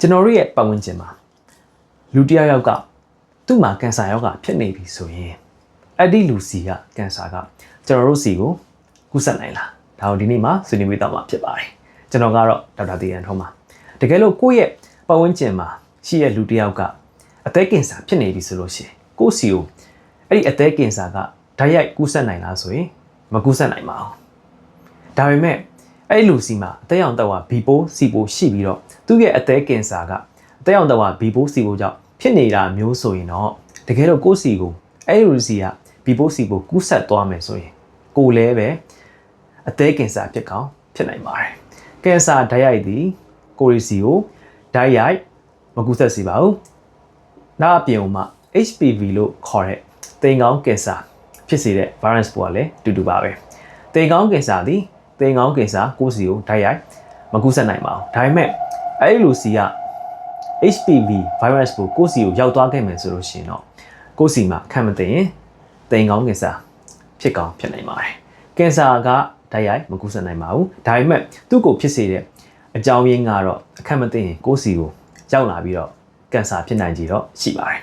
ကျွန်တော်တို့ရဲ့ပတ်ဝန်းကျင်မှာလူတစ်ယောက်ယောက်ကသူ့မှာကင်ဆာရောဂါဖြစ်နေပြီဆိုရင်အဲ့ဒီလူစီကကင်ဆာကကျွန်တော်တို့စီကိုကူးစက်နိုင်လားဒါကိုဒီနေ့မှာဆွေးနွေးပေးတော့မှာဖြစ်ပါတယ်ကျွန်တော်ကတော့ဒေါက်တာတီရန်ထုံးပါတကယ်လို့ကိုယ့်ရဲ့ပတ်ဝန်းကျင်မှာရှိတဲ့လူတစ်ယောက်ကအသက်ကင်ဆာဖြစ်နေပြီဆိုလို့ရှိရင်ကိုယ့်စီကိုအဲ့ဒီအသက်ကင်ဆာကဓာတ်ရိုက်ကူးစက်နိုင်လားဆိုရင်မကူးစက်နိုင်ပါဘူးဒါပေမဲ့ အဲ့လူစီမှာအသက်ရောင်တက်ဝါ B4 C4 ရှိပြီးတော့သူ့ရဲ့အသက်ကင်ဆာကအသက်ရောင်တက်ဝါ B4 C4 ကြောင့်ဖြစ်နေတာမျိုးဆိုရင်တော့တကယ်တော့ကိုယ့်စီကိုအဲ့လူစီက B4 C4 ကူးဆက်သွားမယ်ဆိုရင်ကိုယ်လည်းပဲအသက်ကင်ဆာဖြစ်ကောင်းဖြစ်နိုင်ပါတယ်ကင်ဆာဓာတ်ရိုက်သည်ကိုရီစီကိုဓာတ်ရိုက်မကူးဆက်စေပါဘူးနောက်အပြင်မှာ HPV လို့ခေါ်တဲ့တိမ်ကောင်းကင်ဆာဖြစ်စေတဲ့ virus ပိုးကလည်းတူတူပါပဲတေကောင်းကင်ဆာသည် တေကောင်းကင်ဆာကိုယ်စီကိုဓာတ်ရိုက်မကူးစက်နိုင်ပါဘူးဒါပေမဲ့အဲ့ဒီလူစီက HPV virus ကိုကိုယ်စီကိုရောက်သွားခဲ့မယ်ဆိုလို့ရှိရင်တော့ကိုယ်စီမှာခံမသိရင်တေကောင်းကင်ဆာဖြစ်ကောင်းဖြစ်နိုင်ပါတယ်ကင်ဆာကဓာတ်ရိုက်မကူးစက်နိုင်ပါဘူးဒါပေမဲ့သူ့ကိုဖြစ်စေတဲ့အကြောင်းရင်းကတော့အခက်မသိရင်ကိုယ်စီကိုရောက်လာပြီးတော့ကင်ဆာဖြစ်နိုင်ကြတော့ရှိပါတယ်